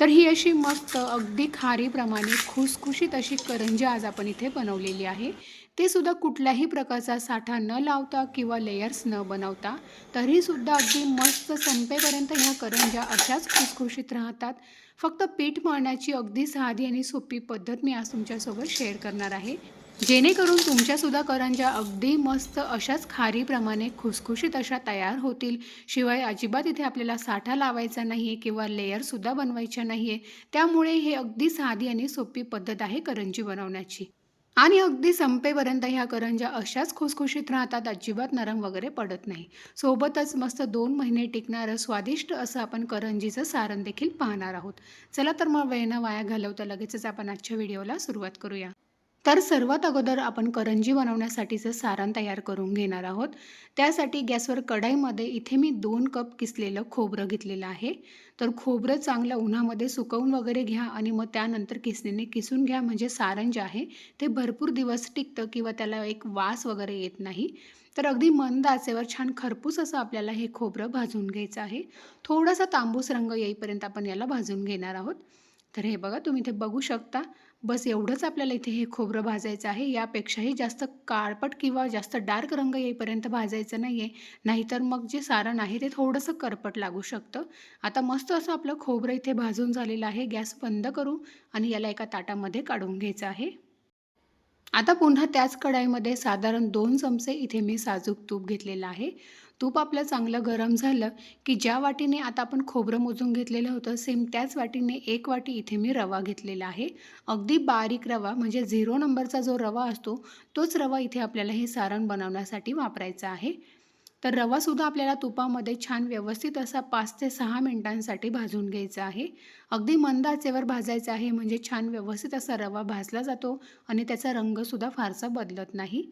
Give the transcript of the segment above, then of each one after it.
तर ही अशी मस्त अगदी खारीप्रमाणे खुसखुशीत अशी करंजी आज आपण इथे बनवलेली आहे. ते सुद्धा कुठल्याही प्रकारचा साठा न लावता किंवा लेयर्स न बनवता तरीसुद्धा अगदी मस्त संपेपर्यंत ह्या करंज्या अशाच खुसखुशीत राहतात. फक्त पीठ मळण्याची अगदी साधी आणि सोपी पद्धत मी आज तुमच्यासोबत शेअर करणार आहे. जेणेकरून तुमच्यासुद्धा करंज्या अगदी मस्त अशाच खारीप्रमाणे खुसखुशीत अशा तयार होतील. शिवाय अजिबात इथे आपल्याला साठा लावायचा नाही आहे किंवा लेयरसुद्धा बनवायच्या नाही आहे त्यामुळे हे अगदी साधी आणि सोपी पद्धत आहे करंजी बनवण्याची. आणि अगदी संपेपर्यंत ह्या करंज्या अशाच खुसखुशीत राहतात अजिबात नरम वगैरे पडत नाही. सोबतच मस्त दोन महिने टिकणारं स्वादिष्ट असं आपण करंजीचं सारण देखील पाहणार आहोत. चला तर मग वेळ वाया घालवता लगेचच आपण आजच्या व्हिडिओला सुरुवात करूया. तर सर्वात अगोदर आपण करंजी बनवण्यासाठीचं सारण तयार करून घेणार आहोत. त्यासाठी गॅसवर कढईमध्ये इथे मी दोन कप किसलेलं खोबरं घेतलेलं आहे. तर खोबरं चांगलं उन्हामध्ये सुकवून वगैरे घ्या आणि मग त्यानंतर किसणीने किसून घ्या. म्हणजे सारण जे आहे ते भरपूर दिवस टिकतं किंवा त्याला एक वास वगैरे येत नाही. तर अगदी मंद आचेवर छान खरपूस असं आपल्याला हे खोबरं भाजून घ्यायचं आहे. थोडासा तांबूस रंग येईपर्यंत आपण याला भाजून घेणार आहोत. तर हे बघा तुम्ही इथे बघू शकता. बस एवढंच आपल्याला इथे हे खोबरं भाजायचं आहे. यापेक्षाही जास्त काळपट किंवा जास्त डार्क रंग येईपर्यंत भाजायचं नाही आहे नाहीतर मग जे सारण आहे ते थोडंसं करपट लागू शकतं. आता मस्त असं आपलं खोबरं इथे भाजून झालेलं आहे. गॅस बंद करू आणि याला एका ताटामध्ये काढून घ्यायचं आहे. आता पुन्हा त्याच कढाईमध्ये साधारण दोन चमचे इथे मी साजूक तूप घेतलेलं आहे. तूप आपलं चांगलं गरम झालं की ज्या वाटीने आता आपण खोबरं मोजून घेतलेलं होतं सेम त्याच वाटीने एक वाटी इथे मी रवा घेतलेला आहे. अगदी बारीक रवा म्हणजे झिरो नंबरचा जो रवा असतो तोच रवा इथे आपल्याला हे सारण बनवण्यासाठी वापरायचा आहे. तर रवासुद्धा आपल्याला तुपामध्ये छान व्यवस्थित असा पाच ते सहा मिनटांसाठी भाजून घ्यायचा आहे. अगदी मंद आचेवर भाजायचा आहे म्हणजे छान व्यवस्थित असा रवा भाजला जातो आणि त्याचा रंगसुद्धा फारसा बदलत नाही.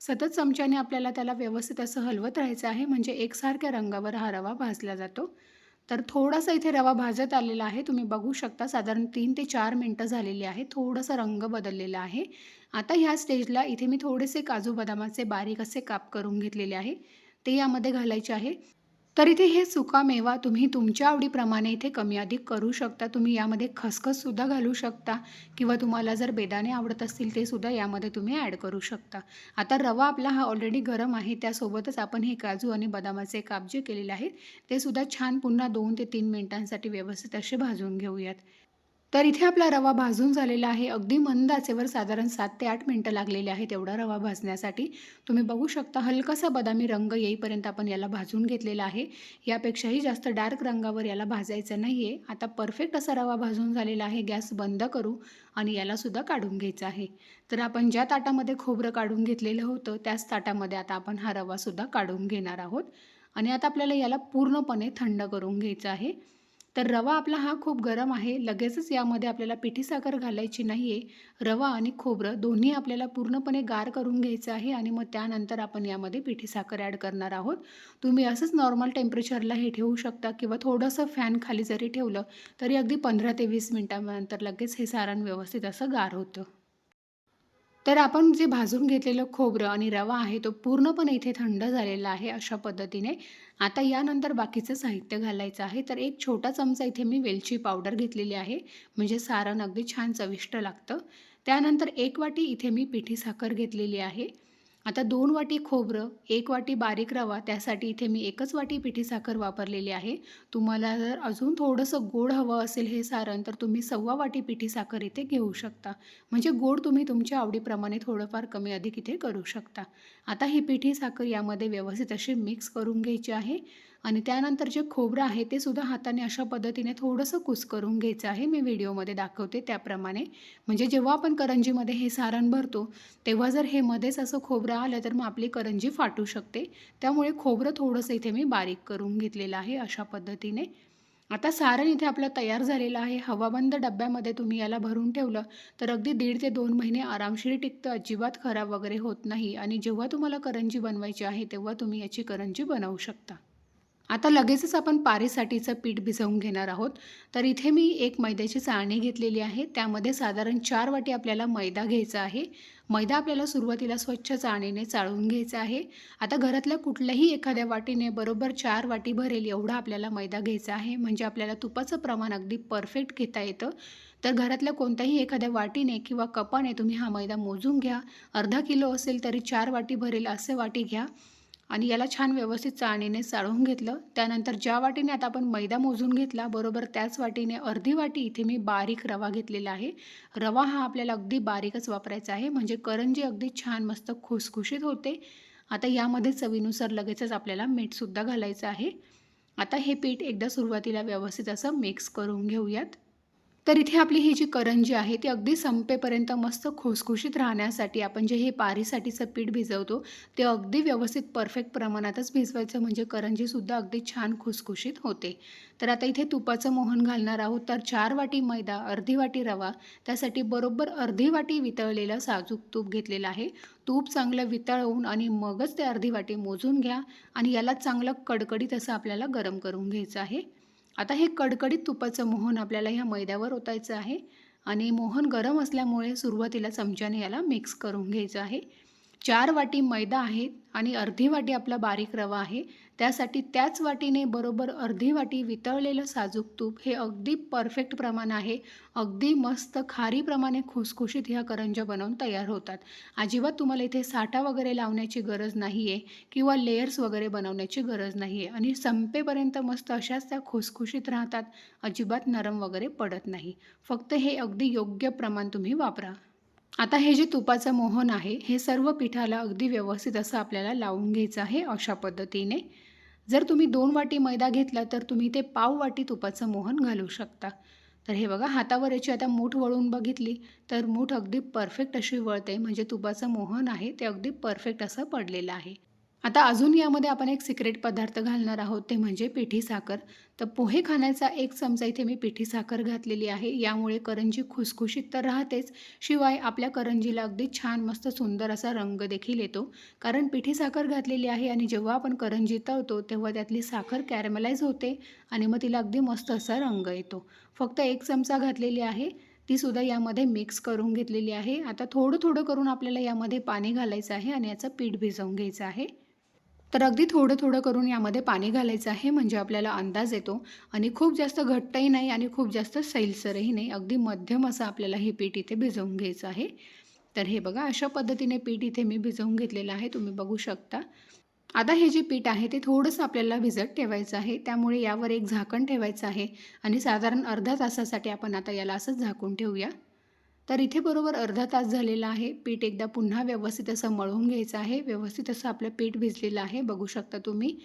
सतत चमच्याने आपल्याला त्याला व्यवस्थित असं हलवत राहायचं आहे म्हणजे एकसारख्या रंगावर हा रवा भाजला जातो. तर थोडासा इथे रवा भाजत आलेला आहे. तुम्ही बघू शकता साधारण तीन ते चार मिनटं झालेली आहे. थोडासा रंग बदललेला आहे. आता ह्या स्टेजला इथे मी थोडेसे काजू बदामाचे बारीक असे काप करून घेतलेले आहे. ते यामध्ये घालायचे आहे. तर इथे हे सुका मेवा तुम्ही तुमच्या आवडीप्रमाणे इथे कमी अधिक करू शकता. तुम्ही यामध्ये खसखससुद्धा घालू शकता किंवा तुम्हाला जर बेदाणे आवडत असतील ते सुद्धा यामध्ये तुम्ही ॲड करू शकता. आता रवा आपला हा ऑलरेडी गरम आहे. त्यासोबतच आपण हे काजू आणि बदामाचे काप जे केलेले आहेत ते सुद्धा छान पुन्हा दोन ते तीन मिनिटांसाठी व्यवस्थित असे भाजून घेऊयात. तर इथे आपला रवा भाजून झालेला आहे. अगदी मंद आचेवर साधारण सात ते आठ मिनटं लागलेले आहेत एवढा रवा भाजण्यासाठी. तुम्ही बघू शकता हलकासा बदामी रंग येईपर्यंत आपण याला भाजून घेतलेला आहे. यापेक्षाही जास्त डार्क रंगावर याला भाजायचं नाही आहे आता परफेक्ट असा रवा भाजून झालेला आहे. गॅस बंद करू आणि यालासुद्धा काढून घ्यायचा आहे. तर आपण ज्या ताटामध्ये खोबरं काढून घेतलेलं होतं त्याच ताटामध्ये आता आपण हा रवासुद्धा काढून घेणार आहोत. आणि आता आपल्याला याला पूर्णपणे थंड करून घ्यायचं आहे. तर रवा आपला हा खूप गरम आहे. लगेचच यामध्ये आपल्याला पिठी साखर घालायची नाही आहे रवा आणि खोबरं दोन्ही आपल्याला पूर्णपणे गार करून घ्यायचं आहे आणि मग त्यानंतर आपण यामध्ये पिठी साखर ॲड करणार आहोत. तुम्ही असंच नॉर्मल टेम्परेचरला हे ठेवू शकता किंवा थोडंसं फॅन खाली जरी ठेवलं तरी अगदी पंधरा ते वीस मिनटानंतर लगेच हे सारण व्यवस्थित असं गार होतं. तर आपण जे भाजून घेतलेलं खोबरं आणि रवा आहे तो पूर्णपणे इथे थंड झालेला आहे अशा पद्धतीने. आता यानंतर बाकीचं साहित्य घालायचं आहे. तर एक छोटा चमचा इथे मी वेलची पावडर घेतलेली आहे. म्हणजे सारण अगदी छान चविष्ट लागतं. त्यानंतर एक वाटी इथे मी पिठी साखर घेतलेली आहे. आता दोन वाटी खोबरं एक वाटी बारीक रवा त्यासाठी इथे मी एकच वाटी पिठी साखर वापरलेली आहे. तुम्हाला जर अजून थोडंसं गोड हवं असेल हे सारण तर तुम्ही सव्वा वाटी पिठी साखर इथे घेऊ शकता. म्हणजे गोड तुम्ही तुमच्या आवडीप्रमाणे थोडंफार कमी अधिक इथे करू शकता. आता ही पिठी साखर यामध्ये व्यवस्थित अशी मिक्स करून घ्यायची आहे. आणि त्यानंतर जे खोबरं आहे ते सुद्धा हाताने अशा पद्धतीने थोडंसं कुस करून घ्यायचं आहे. मी व्हिडिओमध्ये दाखवते त्याप्रमाणे. म्हणजे जेव्हा आपण करंजीमध्ये हे सारण भरतो तेव्हा जर हे मध्येच असं खोबरं आलं तर मग आपली करंजी फाटू शकते. त्यामुळे खोबरं थोडंसं इथे मी बारीक करून घेतलेलं आहे अशा पद्धतीने. आता सारण इथे आपलं तयार झालेलं आहे. हवाबंद डब्यामध्ये तुम्ही याला भरून ठेवलं तर अगदी दीड ते दोन महिने आरामशीर टिकतं. अजिबात खराब वगैरे होत नाही. आणि जेव्हा तुम्हाला करंजी बनवायची आहे तेव्हा तुम्ही याची करंजी बनवू शकता. आता लगेचच आपण पारीसाठीचं पीठ भिजवून घेणार आहोत. तर इथे मी एक मैद्याची चाळणी घेतलेली आहे. त्यामध्ये साधारण चार वाटी आपल्याला मैदा घ्यायचा आहे. मैदा आपल्याला सुरुवातीला स्वच्छ चाळणीने चाळून घ्यायचा आहे. आता घरातल्या कुठल्याही एखाद्या वाटीने बरोबर चार वाटी भरेल एवढा आपल्याला मैदा घ्यायचा आहे. म्हणजे आपल्याला तुपाचं प्रमाण अगदी परफेक्ट घेता येतं. तर घरातल्या कोणत्याही एखाद्या वाटीने किंवा कपाने तुम्ही हा मैदा मोजून घ्या. अर्धा किलो असेल तरी चार वाटी भरेल असे वाटी घ्या. आणि याला छान व्यवस्थित चाळणीने चाळून घेतलं. त्यानंतर ज्या वाटीने आता आपण मैदा मोजून घेतला बरोबर त्याच वाटीने अर्धी वाटी इथे मी बारीक रवा घेतलेला आहे. रवा हा आपल्याला अगदी बारीकच वापरायचा आहे. म्हणजे करंजी अगदी छान मस्त खुसखुशीत होते. आता यामध्ये चवीनुसार लगेचच आपल्याला मीठसुद्धा घालायचं आहे. आता हे पीठ एकदा सुरुवातीला व्यवस्थित असं मिक्स करून घेऊयात. तर इथे आपली ही जी करंजी आहे ती अगदी संपेपर्यंत मस्त खुसखुशीत राहण्यासाठी आपण जे हे पारीसाठीचं पीठ भिजवतो ते अगदी व्यवस्थित परफेक्ट प्रमाणातच भिजवायचं. म्हणजे करंजीसुद्धा अगदी छान खुसखुशीत होते. तर आता इथे तुपाचं मोहन घालणार आहोत. तर चार वाटी मैदा अर्धी वाटी रवा त्यासाठी बरोबर अर्धी वाटी वितळलेलं साजूक तूप घेतलेलं आहे. तूप चांगलं वितळवून आणि मगच ते अर्धी वाटी मोजून घ्या आणि याला चांगलं कडकडीत असं आपल्याला गरम करून घ्यायचं आहे. आता हे कडकडीत तुपाचं मोहन आपल्याला ह्या मैद्यावर ओतायचं आहे आणि मोहन गरम असल्यामुळे सुरुवातीला चमच्याने याला मिक्स करून घ्यायचं आहे. चार वाटी मैदा आहे आणि अर्धी वाटी आपला बारीक रवा आहे. त्यासाठी त्याच वाटीने बरोबर अर्धी वाटी वितळलेलं साजूक तूप हे अगदी परफेक्ट प्रमाण आहे. अगदी मस्त खारीप्रमाणे खुसखुशीत ह्या करंज्या बनवून तयार होतात. अजिबात तुम्हाला इथे साठा वगैरे लावण्याची गरज नाही आहे किंवा लेयर्स वगैरे बनवण्याची गरज नाही आहे आणि संपेपर्यंत मस्त अशाच त्या खुसखुशीत राहतात. अजिबात नरम वगैरे पडत नाही. फक्त हे अगदी योग्य प्रमाण तुम्ही वापरा. आता हे जे तुपाचं मोहन आहे हे सर्व पिठाला अगदी व्यवस्थित असं आपल्याला लावून घ्यायचं आहे अशा पद्धतीने. जर तुम्ही दोन वाटी मैदा घेतला तर तुम्ही ते पाव वाटी तुपाचं मोहन घालू शकता. तर हे बघा हातावर याची आता मूठ वळून बघितली तर मूठ अगदी परफेक्ट अशी वळते. म्हणजे तुपाचं मोहन आहे ते अगदी परफेक्ट असं पडलेलं आहे. आता अजून यामध्ये आपण एक सिक्रेट पदार्थ घालणार आहोत ते म्हणजे पिठी साखर. तर पोहे खाण्याचा एक चमचा इथे मी पिठी साखर घातलेली आहे. यामुळे करंजी खुसखुशीत तर राहतेच शिवाय आपल्या करंजीला अगदी छान मस्त सुंदर असा रंग देखील येतो. कारण पिठी साखर घातलेली आहे आणि जेव्हा आपण करंजी तळतो तेव्हा त्यातली साखर कॅरमलाइज होते आणि मग तिला अगदी मस्त असा रंग येतो. फक्त एक चमचा घातलेली आहे ती सुद्धा यामध्ये मिक्स करून घेतलेली आहे. आता थोडं थोडं करून आपल्याला यामध्ये पाणी घालायचं आहे आणि याचं पीठ भिजवून घ्यायचं आहे. तर अगदी थोडं थोडं करून यामध्ये पाणी घालायचं आहे म्हणजे आपल्याला अंदाज येतो. आणि खूप जास्त घट्टही नाही आणि खूप जास्त सैलसरही नाही. अगदी मध्यम असं आपल्याला हे पीठ इथे भिजवून घ्यायचं आहे. तर हे बघा अशा पद्धतीने पीठ इथे मी भिजवून घेतलेलं आहे. तुम्ही बघू शकता. आता हे जे पीठ आहे ते थोडंसं आपल्याला भिजत ठेवायचं आहे. त्यामुळे यावर एक झाकण ठेवायचं आहे. आणि साधारण अर्धा तासासाठी आपण आता याला असंच झाकून ठेवूया. तर इथे बरोबर अर्धा तास झालेला आहे. पीठ एकदा पुन्हा व्यवस्थित असं मळून घ्यायचं आहे. व्यवस्थित असं आपलं पीठ भिजलेलं आहे. बघू शकता तुम्ही.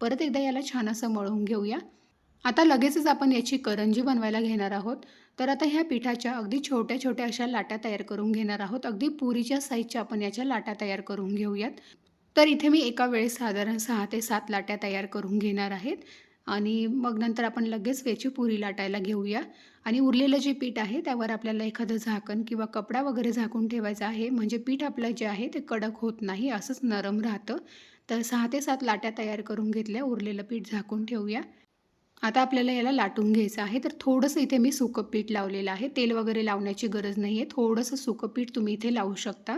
परत एकदा याला छान असं मळून घेऊया. आता लगेचच आपण याची करंजी बनवायला घेणार आहोत. तर आता ह्या पिठाच्या अगदी छोट्या छोट्या अशा लाटा तयार करून घेणार आहोत. अगदी पुरीच्या साईजच्या आपण याच्या लाटा तयार करून घेऊयात. तर इथे मी एका वेळेस साधारण सहा ते सात लाट्या तयार करून घेणार आहेत. आणि मग नंतर आपण लगेच याची पुरी लाटायला घेऊया. आणि उरलेलं जे पीठ आहे त्यावर आपल्याला एखादं झाकण किंवा कपडा वगैरे झाकून ठेवायचा आहे. म्हणजे पीठ आपलं जे आहे ते कडक होत नाही असंच नरम राहतं. तर सहा ते सात लाट्या तयार करून घेतल्या उरलेलं पीठ झाकून ठेवूया. आता आपल्याला याला लाटून घ्यायचं आहे. तर थोडंसं इथे मी सुकं पीठ लावलेलं आहे. तेल वगैरे लावण्याची गरज नाही आहे थोडंसं सुकं पीठ तुम्ही इथे लावू शकता.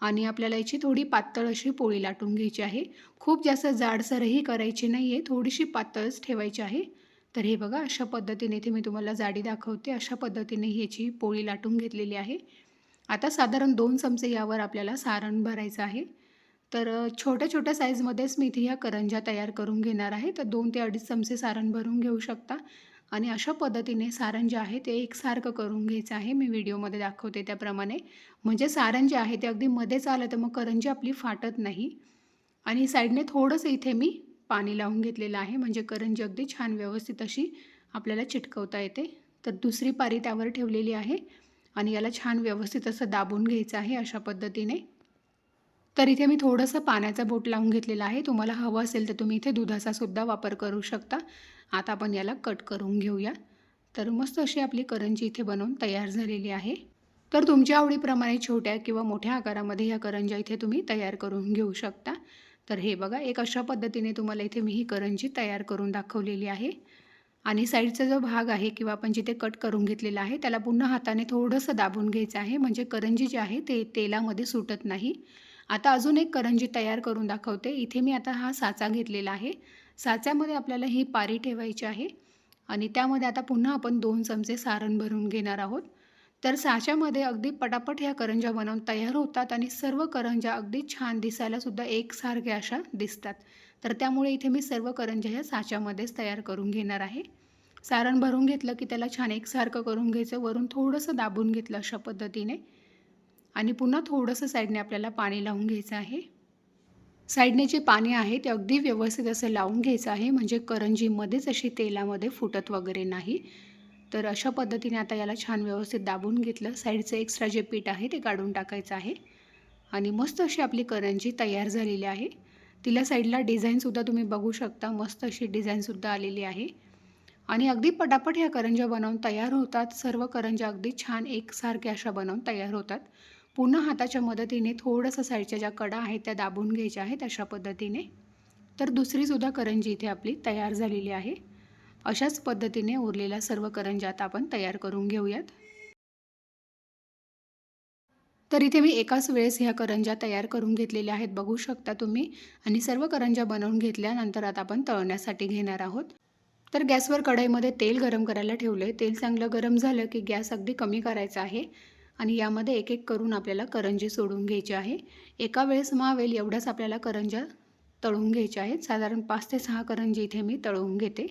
आणि आपल्याला याची थोडी पातळ अशी पोळी लाटून घ्यायची आहे. खूप जास्त जाडसरही करायची नाही आहे थोडीशी पातळच ठेवायची आहे. तर हे बघा अशा पद्धतीने इथे मी तुम्हाला जाडी दाखवते. अशा पद्धतीने ह्याची पोळी लाटून घेतलेली आहे. आता साधारण दोन चमचे यावर आपल्याला सारण भरायचं आहे. तर छोट्या छोट्या साईजमध्येच मी इथे ह्या करंज्या तयार करून घेणार आहे. तर दोन ते अडीच चमचे सारण भरून घेऊ शकता. आणि अशा पद्धतीने सारण जे आहे ते एकसारखं करून घ्यायचं आहे. मी व्हिडिओमध्ये दाखवते त्याप्रमाणे. म्हणजे सारण जे आहे ते अगदी मध्येच आलं तर मग करंजी आपली फाटत नाही. आणि साईडने थोडंसं इथे मी पाणी लावून घेतलेलं आहे. म्हणजे करंजी अगदी छान व्यवस्थित अशी आपल्याला चिटकवता येते. तर दुसरी पारी त्यावर ठेवलेली आहे आणि याला छान व्यवस्थित असं दाबून घ्यायचं आहे अशा पद्धतीने. तर इथे मी थोडंसं पाण्याचा बोट लावून घेतलेला आहे. तुम्हाला हवं असेल तर तुम्ही इथे दुधाचा सुद्धा वापर करू शकता. आता आपण याला कट करून घेऊया. तर मस्त अशी आपली करंजी इथे बनवून तयार झालेली आहे. तर तुमच्या आवडीप्रमाणे छोट्या किंवा मोठ्या आकारामध्ये ह्या करंज्या इथे तुम्ही तयार करून घेऊ शकता. तर हे बघा एक अशा पद्धतीने तुम्हाला इथे मी ही करंजी तयार करून दाखवलेली आहे. आणि साईडचा जो भाग आहे किंवा आपण जिथे कट करून घेतलेला आहे त्याला पुन्हा हाताने थोडंसं दाबून घ्यायचं आहे. म्हणजे करंजी जी आहे ते तेलामध्ये सुटत नाही. आता अजून एक करंजी तयार करून दाखवते. इथे मी आता हा साचा घेतलेला आहे. साच्यामध्ये आपल्याला ही पारी ठेवायची आहे. आणि त्यामध्ये आता पुन्हा आपण दोन चमचे सारण भरून घेणार आहोत. तर साच्यामध्ये अगदी पटापट ह्या करंज्या बनवून तयार होतात आणि सर्व करंज्या अगदी छान दिसायलासुद्धा एकसारख्या अशा दिसतात. तर त्यामुळे इथे मी सर्व करंज्या ह्या साच्यामध्येच तयार करून घेणार आहे. सारण भरून घेतलं की त्याला छान एकसारखं करून घ्यायचं. वरून थोडंसं दाबून घेतलं अशा पद्धतीने. आणि पुन्हा थोडंसं साईडने आपल्याला पाणी लावून घ्यायचं आहे. साईडने जे पाणी आहे ते अगदी व्यवस्थित असं लावून घ्यायचं आहे. म्हणजे करंजीमध्येच अशी तेलामध्ये फुटत वगैरे नाही. तर अशा पद्धतीने आता याला छान व्यवस्थित दाबून घेतलं. साईडचं एक्स्ट्रा जे पीठ आहे ते काढून टाकायचं आहे. आणि मस्त अशी आपली करंजी तयार झालेली आहे. तिला साईडला डिझाईनसुद्धा तुम्ही बघू शकता. मस्त अशी डिझाईनसुद्धा आलेली आहे. आणि अगदी पटापट ह्या करंज्या बनवून तयार होतात. सर्व करंज्या अगदी छान एकसारख्या अशा बनवून तयार होतात. पुन्हा हाताच्या मदतीने थोडंसं साईडच्या ज्या कडा आहेत त्या दाबून घ्यायच्या आहेत अशा पद्धतीने. तर दुसरीसुद्धा करंजी इथे आपली तयार झालेली आहे. अशाच पद्धतीने उरलेल्या सर्व करंज्या आता आपण तयार करून घेऊयात. तर इथे मी एकाच वेळेस ह्या करंज्या तयार करून घेतलेल्या आहेत बघू शकता तुम्ही. आणि सर्व करंज्या बनवून घेतल्यानंतर आता आपण तळण्यासाठी घेणार आहोत. तर गॅसवर कढईमध्ये तेल गरम करायला ठेवलं आहे तेल चांगलं गरम झालं की गॅस अगदी कमी करायचा आहे. आणि यामध्ये एक एक करून आपल्याला करंजी सोडून घ्यायची आहे. एका वेळेस मावेल एवढ्याच आपल्याला करंज्या तळून घ्यायच्या आहेत. साधारण पाच ते सहा करंजी इथे मी तळून घेते.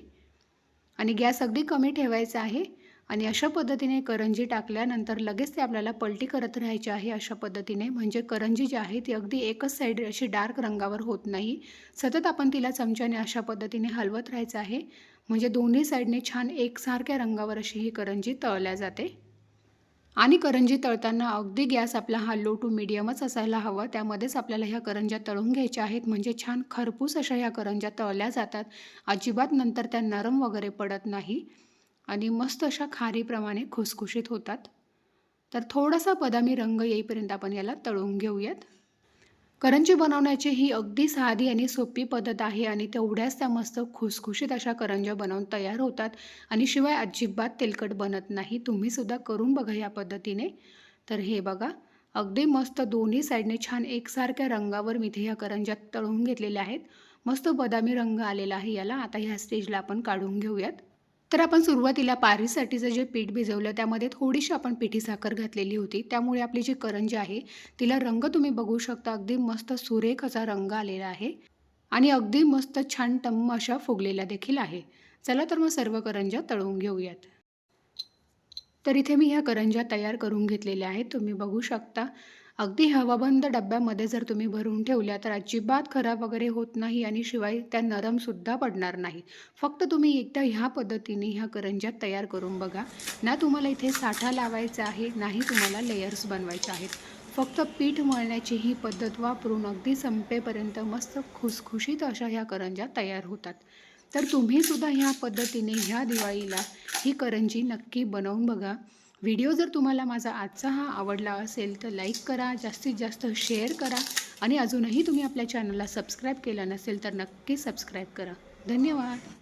आणि गॅस अगदी कमी ठेवायचा आहे. आणि अशा पद्धतीने करंजी टाकल्यानंतर लगेच ते आपल्याला पलटी करत राहायची आहे अशा पद्धतीने. म्हणजे करंजी जी आहे ती अगदी एकच साईड अशी डार्क रंगावर होत नाही. सतत आपण तिला चमच्याने अशा पद्धतीने हलवत राहायचं आहे. म्हणजे दोन्ही साईडने छान एकसारख्या रंगावर अशी ही करंजी तळल्या जाते. आणि करंजी तळताना अगदी गॅस आपला हा लो टू मिडियमच असायला हवा. त्यामध्येच आपल्याला ह्या करंज्या तळून घ्यायच्या आहेत. म्हणजे छान खरपूस अशा ह्या करंज्या तळल्या जातात. अजिबात नंतर त्या नरम वगैरे पडत नाही. आणि मस्त अशा खारीप्रमाणे खुसखुशीत होतात. तर थोडासा बदामी रंग येईपर्यंत आपण याला तळून घेऊयात. करंजी बनवण्याची ही अगदी साधी आणि सोपी पद्धत आहे आणि तेवढ्याच त्या मस्त खुसखुशीत अशा करंज्या बनवून तयार होतात. आणि शिवाय अजिबात तेलकट बनत नाही. तुम्हीसुद्धा करून बघा या पद्धतीने. तर हे बघा अगदी मस्त दोन्ही साईडने छान एकसारख्या रंगावर मी इथे ह्या करंज्या तळून घेतलेल्या आहेत. मस्त बदामी रंग आलेला आहे याला. आता ह्या स्टेजला आपण काढून घेऊयात. तर आपण सुरुवातीला पारीसाठीचं जे पीठ भिजवलं त्यामध्ये थोडीशी आपण पिठी साखर घातलेली होती. त्यामुळे आपली जी करंजी आहे तिला रंग तुम्ही बघू शकता. अगदी मस्त सुरेख असा रंग आलेला आहे. आणि अगदी मस्त छान टम्म अशा फुगलेल्या देखील आहे. चला तर मग सर्व करंज्या तळून घेऊयात. तर इथे मी ह्या करंज्या तयार करून घेतलेल्या आहेत. तुम्ही बघू शकता. अगदी हवाबंद डब्यामध्ये जर तुम्ही भरून ठेवल्या तर अजिबात खराब वगैरे होत नाही आणि शिवाय त्या नरमसुद्धा पडणार नाही. फक्त तुम्ही एकदा ह्या पद्धतीने ह्या करंज्या तयार करून बघा. ना तुम्हाला इथे साठा लावायचा आहे नाही तुम्हाला लेयर्स बनवायचे आहेत. फक्त पीठ मळण्याची ही पद्धत वापरून अगदी संपेपर्यंत मस्त खुसखुशीत अशा ह्या करंज्या तयार होतात. तर तुम्हीसुद्धा ह्या पद्धतीने ह्या दिवाळीला ही करंजी नक्की बनवून बघा. व्हिडिओ जर तुम्हाला माझा आजचा हा आवडला असेल तर लाईक करा जास्तीत जास्त शेअर करा आणि अजूनही तुम्ही आपल्या चॅनलला सबस्क्राईब केलं नसेल तर नक्की सबस्क्राईब करा. धन्यवाद.